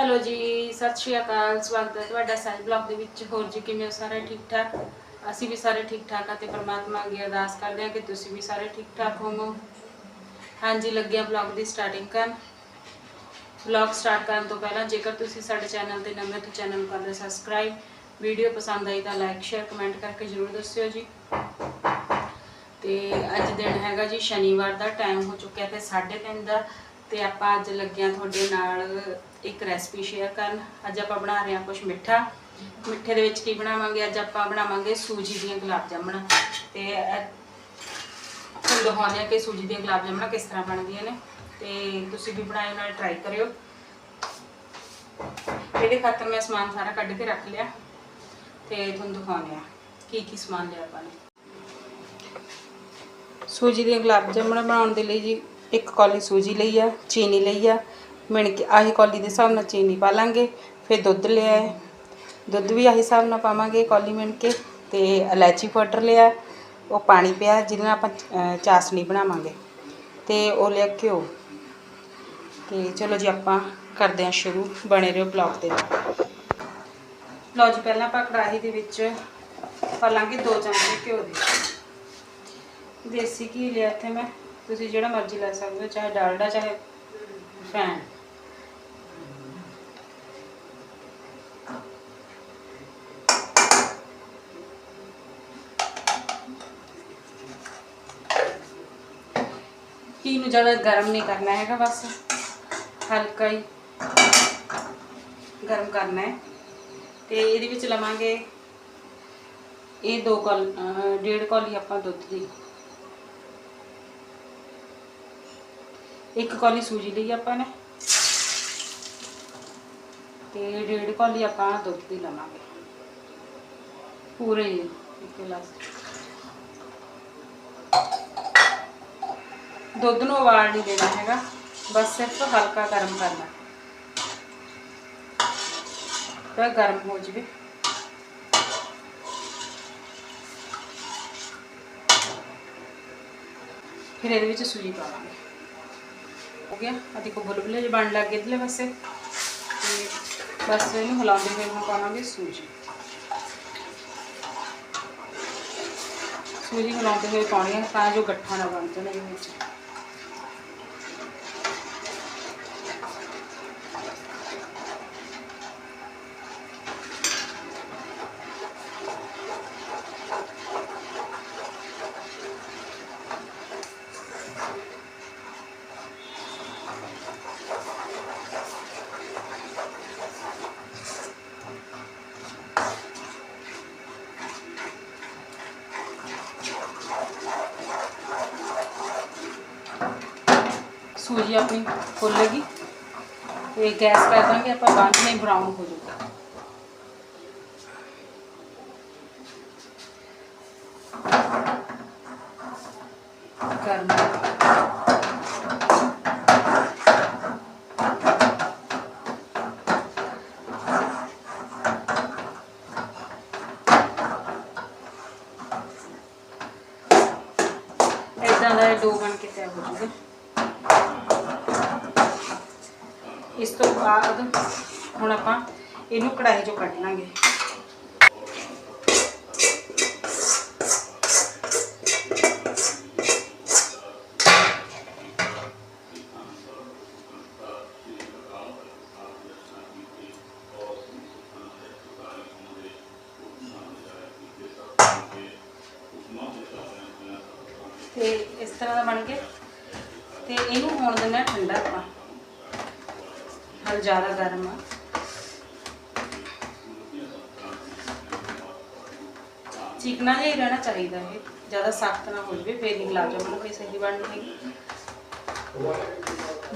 Hello ਜੀ, ਸਤਿ ਸ਼੍ਰੀ ਅਕਾਲ, ਸਵਾਗਤ ਹੈ ਤੁਹਾਡਾ ਸਾਜ ਬਲੌਗ ਦੇ ਵਿੱਚ। ਹੋਰ ਜੀ, ਕਿਵੇਂ ਹੋ ਸਾਰੇ ਠੀਕ ਠਾਕ? ਅਸੀਂ ਵੀ ਸਾਰੇ ਠੀਕ ਠਾਕ ਆ ਤੇ ਪ੍ਰਮਾਤਮਾ ਅੱਗੇ ਅਰਦਾਸ ਕਰਦੇ ਹਾਂ ਕਿ ਤੁਸੀਂ ਵੀ ਸਾਰੇ ਠੀਕ ਠਾਕ ਹੋਵੋ। ਹਾਂਜੀ, ਲੱਗਿਆ ਬਲੌਗ ਦੀ ਸਟਾਰਟਿੰਗ ਕਰਨ। ਬਲੌਗ ਸਟਾਰਟ ਕਰਨ ਤੋਂ ਪਹਿਲਾਂ ਜੇਕਰ ਤੁਸੀਂ ਸਾਡੇ ਚੈਨਲ ਤੇ ਨਵੇਂ ਹੋ ਚੈਨਲ ਨੂੰ ਕਰ ਦਿਓ ਸਬਸਕ੍ਰਾਈਬ ਵੀਡੀਓ ਪਸੰਦ ਆਈ ਤਾਂ ਲਾਈਕ ਸ਼ੇਅਰ ਕਮੈਂਟ ਕਰਕੇ ਜਰੂਰ ਦੱਸਿਓ ਜੀ। ਤੇ ਅੱਜ ਦਿਨ ਹੈਗਾ ਜੀ ਸ਼ਨੀਵਾਰ ਦਾ ਟਾਈਮ ਹੋ ਚੁੱਕਿਆ ਤੇ 3:30 ਦਾ। ਤੇ ਆਪਾਂ ਅੱਜ ਲੱਗਿਆ ਤੁਹਾਡੇ ਨਾਲ ਇੱਕ ਰੈਸਪੀ ਸ਼ੇਅਰ ਕਰਨ। ਅੱਜ ਆਪਾਂ ਬਣਾ ਰਹੇ ਹਾਂ ਕੁਝ ਮਿੱਠਾ। ਮਿੱਠੇ ਦੇ ਵਿੱਚ ਕੀ ਬਣਾਵਾਂਗੇ? ਅੱਜ ਆਪਾਂ ਬਣਾਵਾਂਗੇ ਸੂਜੀ ਦੀਆਂ ਗੁਲਾਬ ਜਾਮਣ। ਤੇ ਤੁਹਾਨੂੰ ਦਿਖਾਉਂਦੇ ਹਾਂ ਕਿ ਸੂਜੀ ਦੀਆਂ ਗੁਲਾਬ ਜਾਮਣਾ ਕਿਸ ਤਰ੍ਹਾਂ ਬਣਦੀਆਂ ਨੇ। ਤੇ ਤੁਸੀਂ ਵੀ ਬਣਾਏ ਨਾਲ ਟਰਾਈ ਕਰਿਓ। ਇਹਦੇ ਖਾਤਰ ਮੈਂ ਸਮਾਨ ਸਾਰਾ ਕੱਢ ਕੇ ਰੱਖ ਲਿਆ। ਤੇ ਤੁਹਾਨੂੰ ਦਿਖਾਉਂਦੇ ਆ ਕੀ ਕੀ ਸਮਾਨ ਲਿਆ ਆਪਾਂ ਨੇ। ਸੂਜੀ ਦੀਆਂ ਗੁਲਾਬ ਜਾਮਣਾ ਬਣਾਉਣ ਦੇ ਲਈ ਜੀ ਇੱਕ ਕੌਲੀ ਸੂਜੀ ਲਈ ਆ, ਚੀਨੀ ਲਈ ਆ, ਮਿਣ ਕੇ ਆਹੀ ਕੌਲੀ ਦੇ ਹਿਸਾਬ ਨਾਲ ਚੀਨੀ ਪਾ ਲਾਂਗੇ, ਫਿਰ ਦੁੱਧ ਲਿਆ ਹੈ। ਦੁੱਧ ਵੀ ਆਹੀ ਹਿਸਾਬ ਨਾਲ ਪਾਵਾਂਗੇ ਕੌਲੀ ਮਿਣ ਕੇ ਤੇ ਇਲਾਇਚੀ ਪਾਊਡਰ ਲਿਆ, ਉਹ ਪਾਣੀ ਪਿਆ ਜਿਹਦੇ ਨਾਲ ਆਪਾਂ ਚਾਸਣੀ ਬਣਾਵਾਂਗੇ ਤੇ ਉਹ ਲਿਆ ਘਿਓ। ਤੇ ਚਲੋ ਜੀ ਆਪਾਂ ਕਰਦੇ ਹਾਂ ਸ਼ੁਰੂ, ਬਣੇ ਰਹੋ ਬਲੌਗ ਦੇ ਨਾਲ। ਲਓ ਜੀ, ਪਹਿਲਾਂ ਆਪਾਂ ਕੜਾਹੀ ਦੇ ਵਿੱਚ ਪਾ ਲਾਂਗੇ 2 ਚਮਚੇ ਘਿਓ ਦੇ। ਦੇਸੀ ਘੀ ਲਿਆ ਇੱਥੇ ਮੈਂ। ਤੁਸੀਂ ਜਿਹੜਾ ਮਰਜ਼ੀ ਲੈ ਸਕਦੇ ਹੋ, ਚਾਹੇ ਡਾਲਡਾ, ਚਾਹੇ ਫੈਨ। ਘੀ ਨੂੰ ਜ਼ਿਆਦਾ ਗਰਮ ਨਹੀਂ ਕਰਨਾ ਹੈਗਾ, ਬਸ ਹਲਕਾ ਹੀ ਗਰਮ ਕਰਨਾ ਹੈ। ਤੇ ਇਹਦੇ ਵਿੱਚ ਲਵਾਂਗੇ, ਇਹ ਦੋ ਕੌਲ ਡੇਢ ਕੌਲੀ ਆਪਾਂ ਦੁੱਧ ਦੀ। ਇੱਕ ਕੌਲੀ ਸੂਜੀ ਲਈ ਆਪਾਂ ਨੇ ਤੇ ਡੇਢ ਕੌਲੀ ਆਪਾਂ ਦੁੱਧ ਦੀ ਲਵਾਂਗੇ। ਪੂਰੇ ਇੱਕ ਗਲਾਸ। ਦੁੱਧ ਨੂੰ ਉਬਾਲ ਨਹੀਂ ਦੇਣਾ ਹੈਗਾ, ਬਸ ਸਿਰਫ ਹਲਕਾ ਗਰਮ ਕਰਨਾ। ਤਾਂ ਗਰਮ ਹੋ ਜਵੇ। ਫਿਰ ਇਹਦੇ ਵਿੱਚ ਸੂਜੀ ਪਾਵਾਂਗੇ। ਹੋ ਗਿਆ। ਆ ਦੇਖੋ, ਬੁਲਬੁਲੇ ਜਿਹੇ ਬਣ ਲੱਗ ਗਏ ਇਧਰਲੇ ਪਾਸੇ। ਤੇ ਬਸ ਇਹਨੂੰ ਹਿਲਾਉਂਦੇ ਹੋਏ ਹੁਣ ਪਾਵਾਂਗੇ ਸੂਜੀ। ਸੂਜੀ ਹਿਲਾਉਂਦੇ ਹੋਏ ਪਾਉਣੀ ਹੈ ਤਾਂ ਜੋ ਗੱਠਾ ਨਾ ਬਣ ਜਾਣ ਇਹਦੇ ਵਿੱਚ। ਸੂਜੀ ਆਪਣੀ ਫੁੱਲੇਗੀ ਤੇ ਗੈਸ ਕਰ ਦਾਂਗੇ ਆਪਾਂ ਬੰਦ ਨਹੀਂ ਬਰਾਊਨ ਹੋ ਜਾਊਗਾ ਗਰਮ ਇਦਾਂ ਦਾ ਇਹ ਡੋ ਬਣ ਕੇ ਤਿਆਰ ਹੋ ਜਾਊਗਾ ਇਸ ਤੋਂ ਬਾਅਦ ਹੁਣ ਆਪਾਂ ਇਹਨੂੰ ਕੜਾਈ ਚੋਂ ਕੱਢ ਲਾਂਗੇ ਤੇ ਇਸ ਤਰ੍ਹਾਂ ਦਾ ਬਣ ਕੇ ਤੇ ਇਹਨੂੰ ਹੋਣ ਦਿੰਨਾ ਠੰਡਾ ਆਪਾਂ ਹਲ ਜ਼ਿਆਦਾ ਗਰਮ ਆ। ਚਿਕਨਾ ਜਿਹਾ ਹੀ ਰਹਿਣਾ ਚਾਹੀਦਾ ਇਹ। ਜ਼ਿਆਦਾ ਸਖਤ ਨਾ ਹੋ ਜਾਵੇ ਫੇਰ ਨਹੀਂ ਗੁਲਾਬ ਜਾਮੁਨ ਕੋਈ ਸਹੀ ਬਣਨੀ ਹੈਗੀ।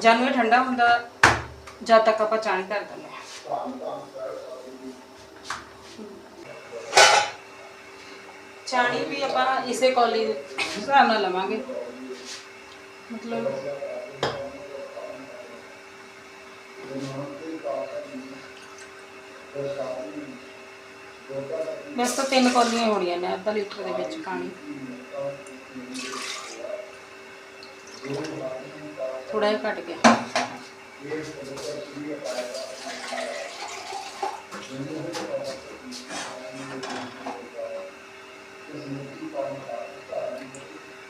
ਜਦੋਂ ਇਹ ਠੰਡਾ ਹੁੰਦਾ, ਜਦ ਤੱਕ ਆਪਾਂ ਚਾਣੀ ਕਰ ਦਿੰਦੇ ਚਾਣੀ ਵੀ ਆਪਾਂ ਇਸੇ ਕੌਲੀ ਦੇ ਹਿਸਾਬ ਨਾਲ ਲਵਾਂਗੇ। ਮਤਲਬ ਵੈਸੇ ਤਾਂ ਤਿੰਨ ਕੌਲੀਆਂ ਹੋਣੀਆਂ ਨੇ, ਅੱਧਾ ਲੀਟਰ ਦੇ ਵਿੱਚ ਪਾਣੀ। ਥੋੜਾ ਜਿਹਾ ਘਟ ਗਿਆ।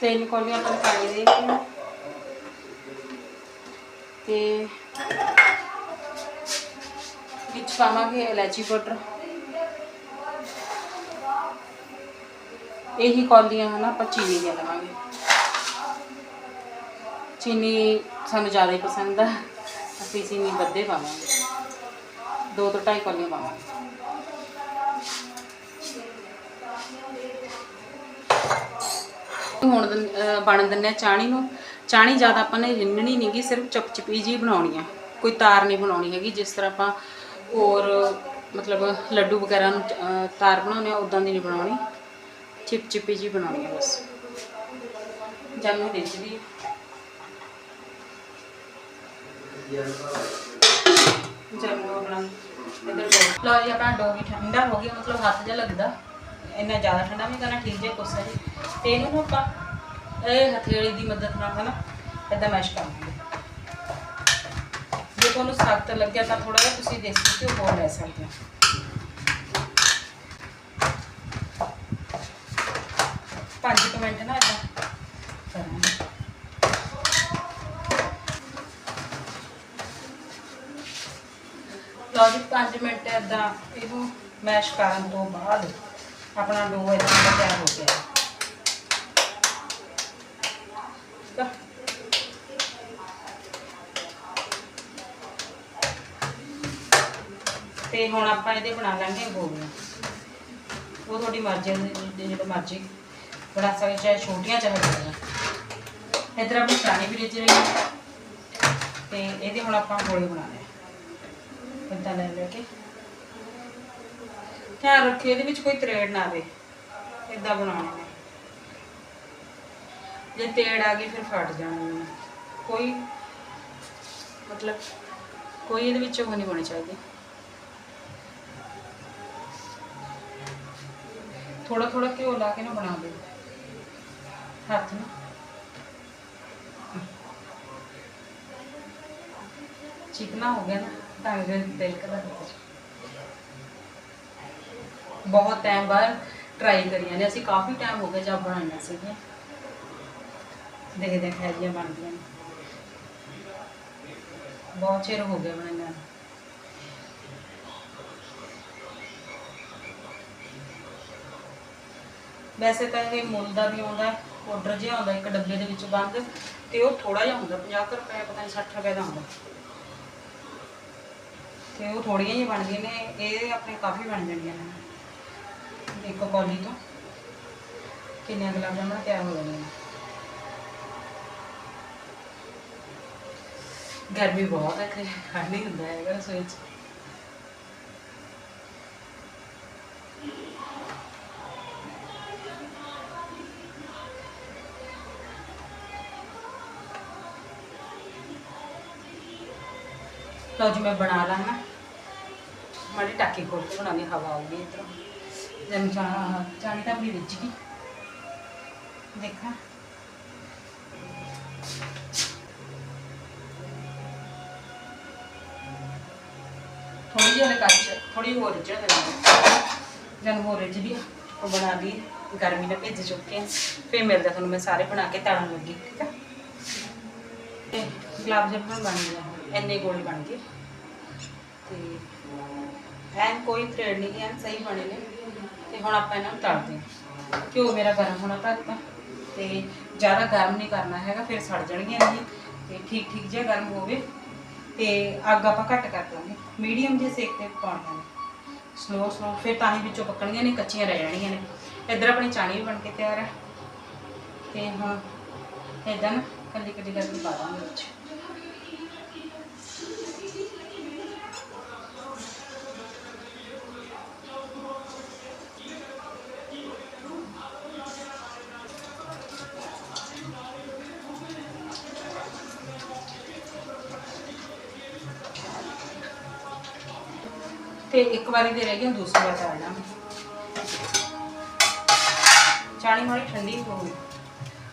ਤਿੰਨ ਕੌਲੀਆਂ ਆਪਾਂ ਪਾਣੀ ਦੇ ਤੇ ਵਿੱਚ ਪਾਵਾਂਗੇ ਇਲਾਇਚੀ ਪਾਊਡਰ। ਇਹੀ ਕੌਲੀਆਂ ਹਨ, ਆਪਾਂ ਚੀਨੀ ਦੀਆਂ ਲਵਾਂਗੇ। ਚੀਨੀ ਸਾਨੂੰ ਜ਼ਿਆਦਾ ਹੀ ਪਸੰਦ ਆ। ਅਸੀਂ ਚੀਨੀ ਵੱਧੇ ਪਾਵਾਂਗੇ। ਦੋ ਤੋਂ ਢਾਈ ਕੌਲੀਆਂ ਪਾਵਾਂਗੇ। ਹੁਣ ਬਣ ਦਿੰਨੇ ਆ ਚਾਣੀ ਨੂੰ। ਚਾਣੀ ਜ਼ਿਆਦਾ ਆਪਾਂ ਨੇ ਰਿੰਨਣੀ ਨਹੀਂਗੀ ਸਿਰਫ ਚਪਚਪੀ ਜੀ ਬਣਾਉਣੀ ਆ। ਕੋਈ ਤਾਰ ਨਹੀਂ ਬਣਾਉਣੀ ਹੈਗੀ, ਜਿਸ ਤਰ੍ਹਾਂ ਆਪਾਂ ਹੋਰ, ਮਤਲਬ ਲੱਡੂ ਵਗੈਰਾ ਨੂੰ ਤਾਰ ਬਣਾਉਣੇ ਆ ਉਦਾਂ ਦੀ ਨਹੀਂ ਬਣਾਉਣੀ। ਚਿਪਚਿਪੀ ਜੀ ਬਣਾਉਣੀ ਆ ਬਸ। ਜਦ ਨੂੰ ਰਿੱਝਦੀ ਜਦ ਆਪਣਾ ਇਧਰ ਲਓ ਜੀ, ਆਪਣਾ ਡੋ ਵੀ ਠੰਡਾ ਹੋ ਗਿਆ, ਮਤਲਬ ਹੱਥ ਜਿਹਾ ਲੱਗਦਾ। ਇੰਨਾ ਜ਼ਿਆਦਾ ਠੰਡਾ ਵੀ ਕਰਨਾ, ਠੀਕ ਜਿਹਾ ਕੋਸਾ ਜੀ ਤੇ ਇਹਨੂੰ ਆਪਾਂ ਇਹ ਹਥੇਲੀ ਦੀ ਮਦਦ ਨਾਲ, ਹਨਾ ਇਦਾਂ ਮੈਸ਼ ਕਰਾਂਗੇ ਤੁਹਾਨੂੰ ਸਖਤ ਲੱਗਿਆ ਤਾਂ ਥੋੜਾ ਜਿਹਾ ਤੁਸੀਂ ਦੇਸੀ ਘਿਓ ਹੋਰ ਲੈ ਸਕਦੇ ਹੋ। ਪੰਜ ਕੁ ਮਿੰਟ ਨਾ ਇਦਾਂ ਕਰਾਂਗੇ। ਲਓ ਜੀ 5 ਮਿੰਟ ਇਦਾਂ ਇਹਨੂੰ ਮੈਸ਼ ਕਰਨ ਤੋਂ ਬਾਅਦ ਆਪਣਾ ਡੋ ਇਦਾਂ ਦਾ ਤਿਆਰ ਹੋ ਗਿਆ। ਤੇ ਹੁਣ ਆਪਾਂ ਇਹਦੇ ਬਣਾ ਲਾਂਗੇ ਗੋਲੀਆਂ ਉਹ ਤੁਹਾਡੀ ਮਰਜ਼ੀ ਹੈ ਜਿਹੜਾ ਮਰਜ਼ੀ ਬਣਾ ਸਕਦੇ ਚਾਹੇ ਛੋਟੀਆਂ, ਚਾਹੇ ਵੱਡੀਆਂ। ਇਧਰ ਆਪਣੀ ਚਾਣੀ ਵੀ ਰਿੱਝ ਰਹੀ ਹੈ ਤੇ ਇਹਦੇ ਹੁਣ ਆਪਾਂ ਗੋਲੇ ਬਣਾਉਣੇ ਆ ਇਦਾਂ ਲੈ ਲੈ ਕੇ। ਧਿਆਨ ਰੱਖਿਓ, ਇਹਦੇ ਵਿੱਚ ਕੋਈ ਤਰੇੜ ਨਾ ਆਵੇ। ਇਦਾਂ ਬਣਾਉਣੇ ਨੇ ਜੇ ਤੇੜ ਆ ਗਈ, ਫਿਰ ਫਟ ਜਾਣੇ ਨੇ ਕੋਈ ਮਤਲਬ ਕੋਈ ਇਹਦੇ ਵਿੱਚ ਉਹ ਨਹੀਂ ਹੋਣੀ ਚਾਹੀਦੀ। ਥੋੜਾ ਥੋੜਾ ਘਿਓ ਲਾ ਕੇ ਨਾ ਬਣਾ ਦਿਓ ਹੱਥ ਨਾਲ ਚਿਕਨਾ ਹੋ ਗਿਆ ਨਾ, ਤਾਂ ਫਿਰ ਦਿਲ ਕਰਦਾ ਬਹੁਤ ਟਾਈਮ ਬਾਅਦ ਟਰਾਈ ਕਰੀਆਂ ਨੇ। ਅਸੀਂ ਕਾਫੀ ਟਾਈਮ ਹੋ ਗਿਆ ਜਦ ਬਣਾਈਆਂ ਸੀਗੀਆਂ। ਦੇਖਦੇ ਹਾਂ ਬਣਦੀਆਂ ਨੇ। ਬਹੁਤ ਚਿਰ ਹੋ ਗਿਆ ਬਣਾਈਆਂ ਵੈਸੇ ਤਾਂ ਇਹ ਮੁੱਲ ਦਾ ਵੀ ਆਉਂਦਾ ਆਰਡਰ ਜਿਹਾ ਆਉਂਦਾ ਇੱਕ ਡੱਬੇ ਦੇ ਵਿੱਚ ਬੰਦ ਤੇ ਉਹ ਥੋੜਾ ਜਿਹਾ ਹੁੰਦਾ 50 ਕੁ ਰੁਪਏ, ਪਤਾ ਨਹੀਂ 60 ਰੁਪਏ ਦਾ ਆਉਂਦਾ। ਤੇ ਉਹ ਥੋੜੀਆਂ ਜਿਹੀਆਂ ਬਣਦੀਆਂ ਨੇ, ਇਹ ਆਪਣੇ ਕਾਫੀ ਬਣ ਜਾਂਦੀਆਂ ਨੇ। ਇੱਕ ਕੌਲੀ ਤੋਂ ਕਿੰਨੇ ਗੁਲਾਬ ਜਾਮੁਨ ਤਿਆਰ ਹੋ ਜਾਂਦੇ ਨੇ ਗਰਮੀ ਬਹੁਤ ਹੈ ਤੇ ਖੜ ਨਹੀਂ ਹੁੰਦਾ ਹੈਗਾ ਰਸੋਈ 'ਚ। ਲਓ ਜੀ, ਮੈਂ ਬਣਾ ਲਾਂ ਮਾੜੀ ਟਾਕੀ ਖੋਲ ਕੇ ਬਣਾਉਣੀ ਹਵਾ ਆਊਗੀ ਇਧਰੋਂ। ਜਦ ਚਾ ਚਾਣੀ ਤਾਂ ਆਪਣੀ ਰਿੱਝ ਗਈ ਦੇਖਾਂ। ਥੋੜੀ ਜਿਹੀ ਕੱਚ ਥੋੜੀ ਹੋਰ ਰਿੱਝਣ ਦੇਣਾ ਜਦ ਹੋਰ ਰਿੱਝਦੀ ਆ ਉਹ ਬਣਾ ਲਈ ਗਰਮੀ ਨਾਲ ਭੇਜ ਚੁੱਕੇ ਆ ਫਿਰ ਮਿਲਦਾ ਤੁਹਾਨੂੰ ਮੈਂ ਸਾਰੇ ਬਣਾ ਕੇ ਤੜਨ ਲੱਗੀ, ਠੀਕ ਆ? ਤੇ ਗੁਲਾਬ ਜਾਮੁਨ ਬਣ ਗਿਆ ਇੰਨੇ ਗੋਲੇ ਬਣ ਗਏ। ਤੇ ਐਨ ਕੋਈ ਥ੍ਰੈਡ ਨਹੀਂ, ਐਨ ਸਹੀ ਬਣੇ ਨੇ। ਤੇ ਹੁਣ ਆਪਾਂ ਇਹਨਾਂ ਨੂੰ ਤਲਦੇ ਹਾਂ। ਘਿਓ ਮੇਰਾ ਗਰਮ ਹੋਣਾ ਢੱਕਤਾ ਤੇ ਜ਼ਿਆਦਾ ਗਰਮ ਨਹੀਂ ਕਰਨਾ ਹੈਗਾ, ਫਿਰ ਸੜ ਜਾਣਗੀਆਂ ਇਹ। ਤੇ ਠੀਕ ਠੀਕ ਜਿਹਾ ਗਰਮ ਹੋਵੇ। ਤੇ ਅੱਗ ਆਪਾਂ ਘੱਟ ਕਰ ਦਾਂਗੇ। ਮੀਡੀਅਮ ਜਿਹੇ ਸੇਕ ਤੇ ਪਕਾਉਣੀਆਂ ਨੇ ਸਲੋ ਸਲੋ ਫਿਰ ਤਾਂ ਹੀ ਵਿੱਚੋਂ ਪੱਕਣਗੀਆਂ ਨੇ, ਕੱਚੀਆਂ ਰਹਿ ਜਾਣਗੀਆਂ ਨੇ। ਇੱਧਰ ਆਪਣੀ ਚਾਣੀ ਵੀ ਬਣ ਕੇ ਤਿਆਰ ਹੈ ਤੇ ਹੁਣ ਇਦਾਂ ਨਾ, ਕੱਲੀ ਕੱਲੀ ਕਰਕੇ ਪਾ ਦਾਂਗੇ ਵਿੱਚ। ਤੇ ਇੱਕ ਵਾਰੀ ਦੇ ਰਹਿ ਗਏ ਹੁਣ ਦੂਸਰੀ ਵਾਰ ਕਰ ਚਾਣੀ ਮਾੜੀ, ਠੰਡੀ ਹੋ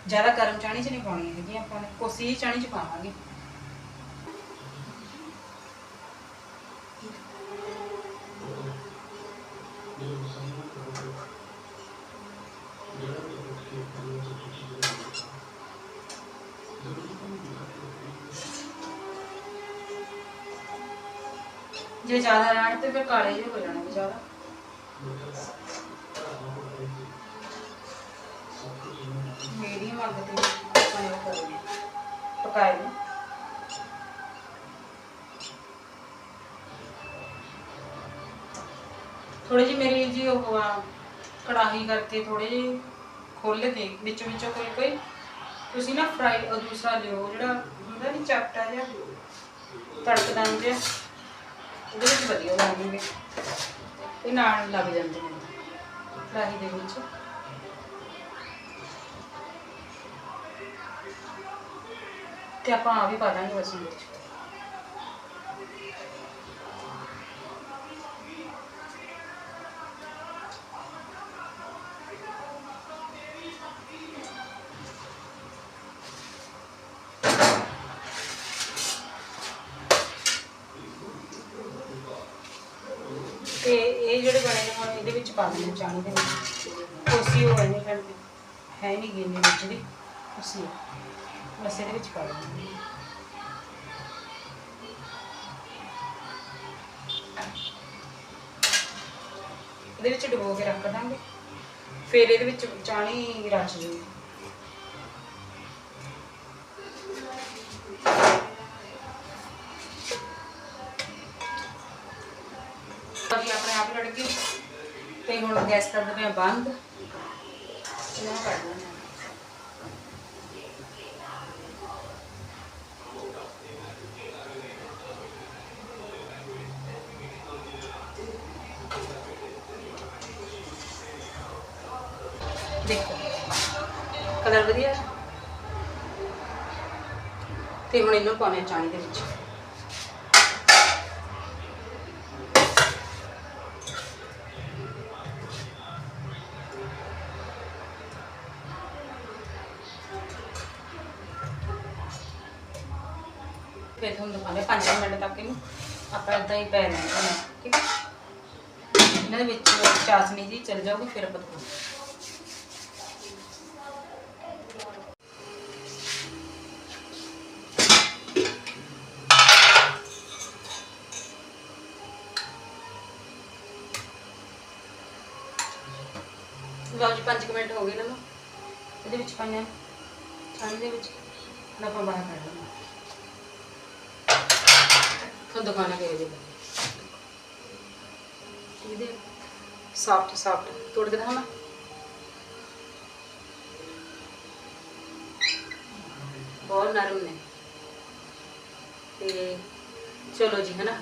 ਜ਼ਿਆਦਾ ਗਰਮ ਚਾਣੀ ਚ ਨਹੀਂ ਪਾਉਣੀ ਹੈਗੀ ਆਪਾਂ ਨੇ, ਕੋਸੀ ਚਾਣੀ ਚ ਪਾਵਾਂਗੇ ਜੇ ਜ਼ਿਆਦਾ ਰਹਿਣ ਤੇ ਫਿਰ ਕਾਲੇ ਜਿਹੇ ਹੋ ਜਾਣਗੇ ਜ਼ਿਆਦਾ ਮੀਡੀਅਮ ਅੱਗ ਤੇ ਆਪਾਂ ਨੇ ਉਹ ਪਕਾਏ ਨੂੰ। ਥੋੜੀ ਜਿਹੀ ਮੇਰੀ ਜੀ ਉਹ ਆ, ਕੜਾਹੀ ਕਰਕੇ ਥੋੜੇ ਜਿਹੇ ਖੋਲ ਦੇ ਵਿੱਚ ਵਿੱਚੋਂ ਕੋਈ ਕੋਈ ਤੁਸੀਂ ਨਾ ਫਰਾਈ ਉਹ ਦੂਸਰਾ ਲਿਓ, ਜਿਹੜਾ ਹੁੰਦਾ ਨਹੀਂ ਚਪਟਾ ਜਿਹਾ। ਤੜਕਦਾਂ ਜਿਹਾ। ਉਹਦੇ ਵਿੱਚ ਵਧੀਆ ਬਣਨਗੇ ਇਹ ਨਾਲ ਲੱਗ ਜਾਂਦੇ ਨੇ ਕੜਾਹੀ ਦੇ ਵਿੱਚ। ਤੇ ਆਪਾਂ ਆ ਵੀ ਪਾ ਦਾਂਗੇ ਬਸ ਵਿੱਚ। ਵਿੱਚ ਪਾ ਦਿੰਦੇ ਹਾਂ ਚਾਣੀ ਕੋਸੀ ਹੋ ਨਹੀਂ ਫਿਰ ਹੈ ਨਹੀਂ ਗਈ ਵਿੱਚ ਦੀ। ਕੋਸੀ ਬਸ ਇਹਦੇ ਵਿੱਚ ਪਾ ਦਿੰਦੇ ਇਹਦੇ ਵਿੱਚ ਡੁਬੋ ਕੇ ਰੱਖ ਦਾਂਗੇ। ਫਿਰ ਇਹਦੇ ਵਿੱਚ ਚਾਣੀ ਰਚ ਜੂਗੀ ਤੇ ਹੁਣ ਗੈਸ ਕਰ ਦਿੰਦੇ ਆ ਬੰਦ ਇਹਨਾਂ ਕੱਢ ਲੈਣਾ ਦੇਖੋ ਕਲਰ ਵਧੀਆ ਹੈ। ਤੇ ਹੁਣ ਇਹਨੂੰ ਪਾਉਣੇ ਆ ਚਾਣੀ ਦੇ ਵਿੱਚ ਫਿਰ ਤੁਹਾਨੂੰ ਦਿਖਾਉਂਦੇ 5 ਮਿੰਟ ਤੱਕ ਇਹਨੂੰ। ਆਪਾਂ ਇਦਾਂ ਹੀ ਪੈ ਲੈਣਾ ਠੀਕ ਹੈ? ਇਹਨਾਂ ਦੇ ਵਿੱਚ ਚਾਸ਼ਨੀ ਜੀ ਚਲ ਜਾਊਗੀ, ਫਿਰ ਆਪਾਂ ਲਓ ਜੀ 5 ਮਿੰਟ ਹੋ ਗਏ ਨਾ ਇਹਦੇ ਵਿੱਚ ਪਾਈਆਂ ਛਾਣੀ ਦੇ ਵਿੱਚ। ਆਪਾਂ ਬਾਹਰ ਕੱਢ ਲਵਾਂਗੇ ਤੁਹਾਨੂੰ ਦਿਖਾਣਾ ਕਿਹੋ ਜਿਹੇ ਬਣੇ ਇਹਦੇ ਸੌਫਟ ਸੌਫਟ ਤੋੜ ਕੇ ਦਿਖਾਵਾਂ ਬਹੁਤ ਨਰਮ ਨੇ ਤੇ ਚਲੋ ਜੀ ਹਨਾ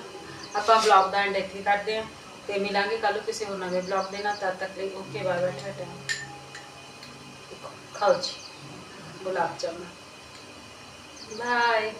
ਆਪਾਂ ਬਲੌਗ ਦਾ ਐਂਡ ਇੱਥੇ ਕਰਦੇ ਆ ਤੇ ਮਿਲਾਂਗੇ ਕੱਲ ਕਿਸੇ ਹੋਰ ਨਵੇਂ ਬਲੌਗ ਦੇ ਨਾਲ ਤਦ ਤੱਕ ਲਈ ਓਕੇ ਬਾਏ ਬਾਏ ਟਾਟਾ ਖਾਓ ਜੀ ਗੁਲਾਬ ਜਾਮੁਨ ਬਾਏ